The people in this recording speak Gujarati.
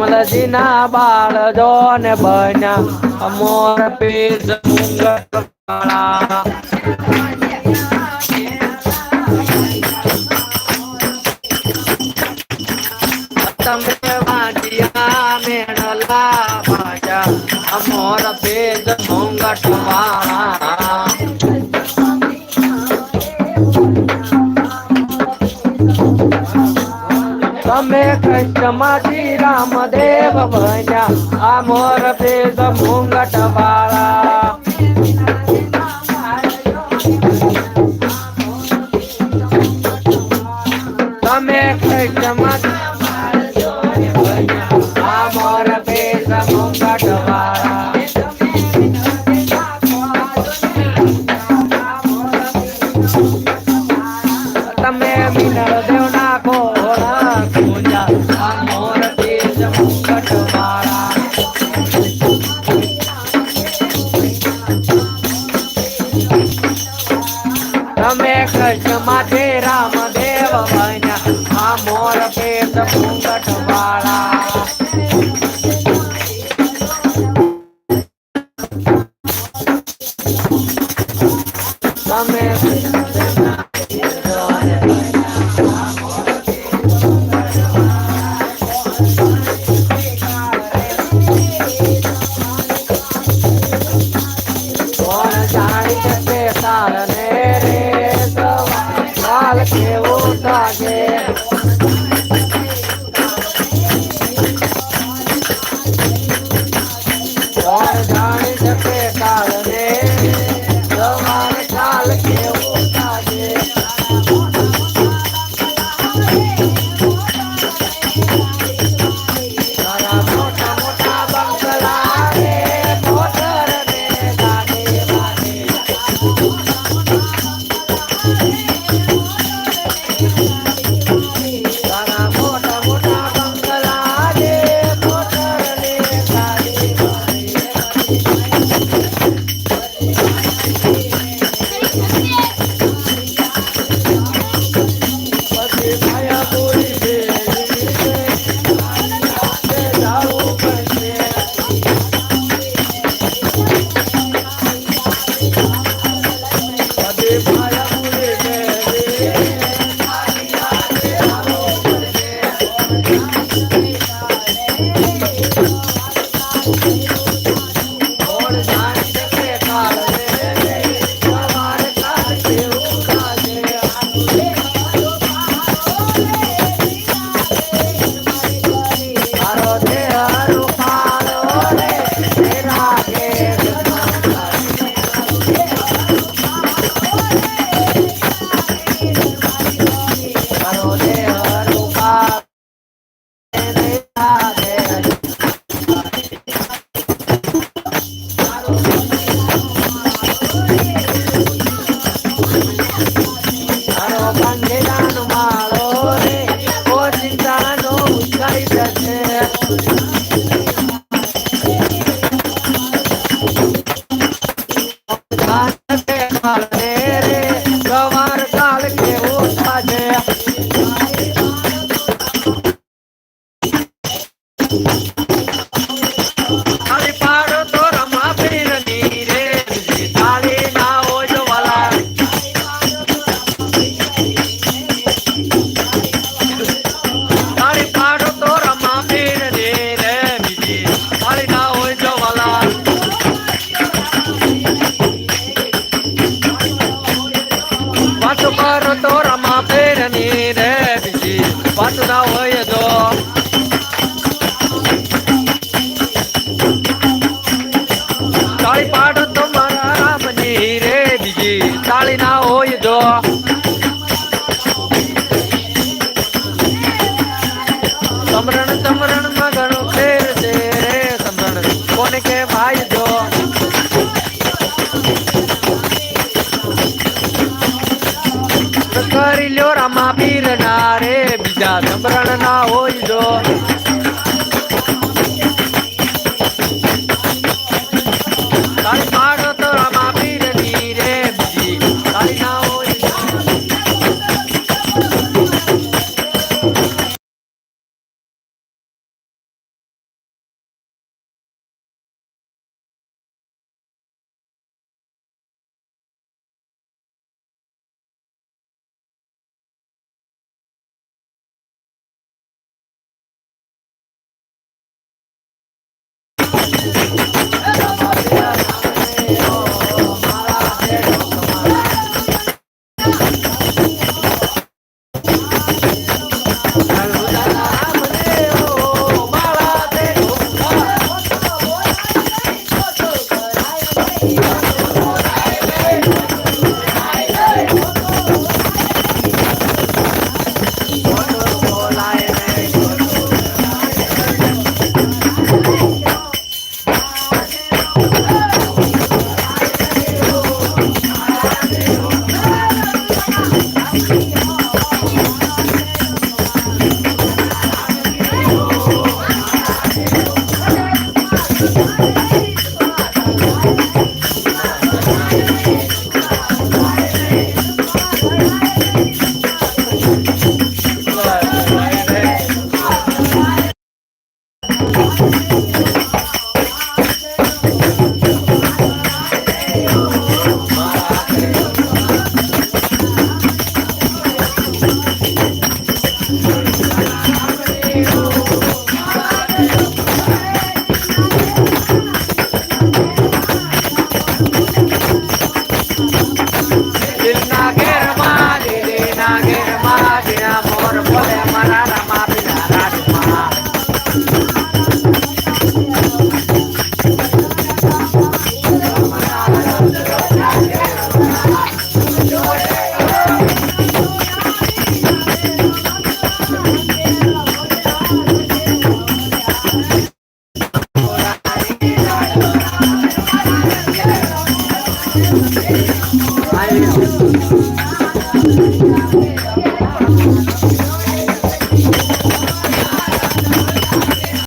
મલજીના બાળ જો ને બન્યા અમોર પીર મુંગળ અમે કૃષ્ણમાંથી રામદેવ ભજ્યા આ મોર ભેદ મુંગટ વાળા. মাঠে পড়ে ማለት